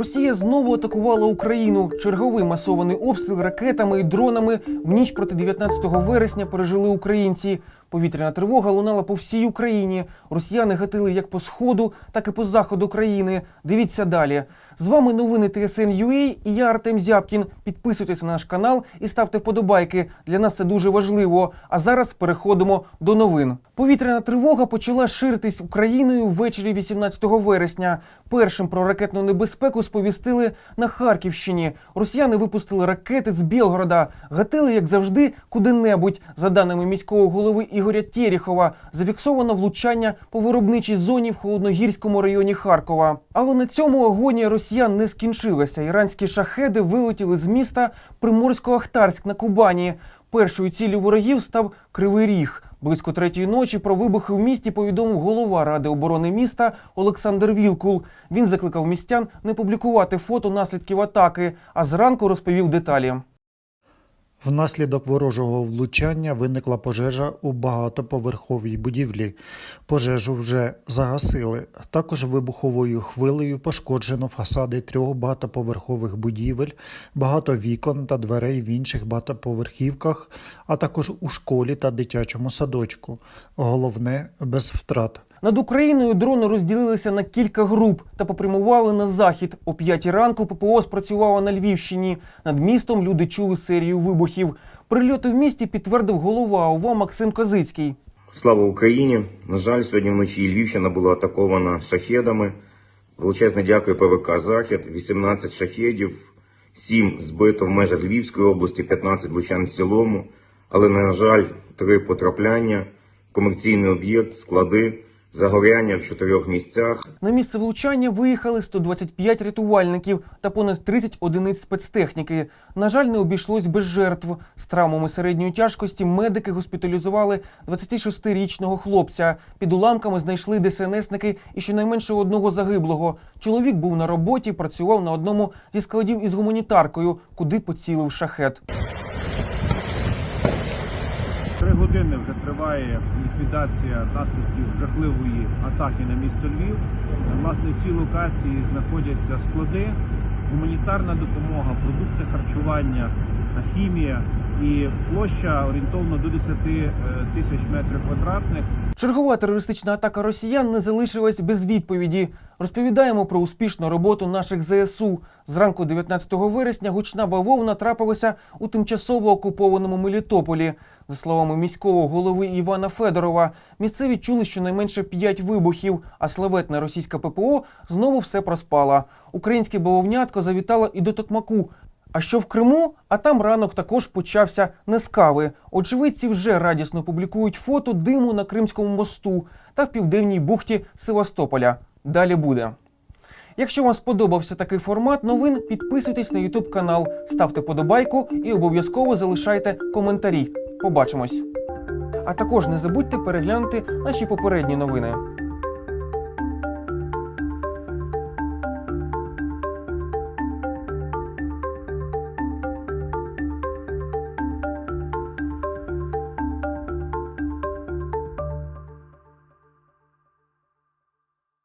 Росія знову атакувала Україну. Черговий масований обстріл ракетами і дронами в ніч проти 19 вересня пережили українці. Повітряна тривога лунала по всій Україні. Росіяни гатили як по сходу, так і по заходу країни. Дивіться далі. З вами новини ТСН.UA і я Артем Зябкін. Підписуйтесь на наш канал і ставте вподобайки. Для нас це дуже важливо. А зараз переходимо до новин. Повітряна тривога почала ширитись Україною ввечері 18 вересня. Першим про ракетну небезпеку сповістили на Харківщині. Росіяни випустили ракети з Білгорода, гатили, як завжди, куди-небудь. За даними міського голови Ігоря Тєріхова, зафіксовано влучання по виробничій зоні в холодногірському районі Харкова. Але на цьому агонія росіян не скінчилася. Іранські шахеди вилетіли з міста Приморсько-Ахтарськ на Кубані. Першою ціллю ворогів став Кривий Ріг. Близько третьої ночі про вибухи в місті повідомив голова ради оборони міста Олександр Вілкул. Він закликав містян не публікувати фото наслідків атаки, а зранку розповів деталі. Внаслідок ворожого влучання виникла пожежа у багатоповерховій будівлі. Пожежу вже загасили. Також вибуховою хвилею пошкоджено фасади трьох багатоповерхових будівель, багато вікон та дверей в інших багатоповерхівках, а також у школі та дитячому садочку. Головне без втрат. Над Україною дрони розділилися на кілька груп та попрямували на захід. О п'ятій ранку ППО спрацювала на Львівщині. Над містом люди чули серію вибухів. Прильоти в місті підтвердив голова ОВА Максим Козицький. Слава Україні! На жаль, сьогодні вночі Львівщина була атакована шахедами. Величезне дякую ПВК Захід. 18 шахедів, 7 збито в межах Львівської області, 15 влучань в цілому. Але, на жаль, три потрапляння, комерційний об'єкт, склади, загоряння в чотирьох місцях. На місце влучання виїхали 125 рятувальників та понад 30 одиниць спецтехніки. На жаль, не обійшлось без жертв. З травмами середньої тяжкості медики госпіталізували 26-річного хлопця. Під уламками знайшли ДСНСники і щонайменше одного загиблого. Чоловік був на роботі, працював на одному зі складів із гуманітаркою, куди поцілив шахет. Три години вже триває ліквідація наслідків жахливої атаки на місто Львів. Власне, в цій локації знаходяться склади, гуманітарна допомога, продукти харчування, хімія і площа орієнтовно до 10 е, тисяч метрів квадратних. Чергова терористична атака росіян не залишилась без відповіді. Розповідаємо про успішну роботу наших ЗСУ. Зранку 19 вересня гучна бавовна трапилася у тимчасово окупованому Мелітополі. За словами міського голови Івана Федорова, місцеві чули щонайменше 5 вибухів, а славетна російська ППО знову все проспала. Українське бавовнятко завітало і до Токмаку. А що в Криму? А там ранок також почався не з кави. Очевидці вже радісно публікують фото диму на Кримському мосту та в південній бухті Севастополя. Далі буде. Якщо вам сподобався такий формат новин, підписуйтесь на YouTube канал, ставте подобайку і обов'язково залишайте коментарі. Побачимось. А також не забудьте переглянути наші попередні новини.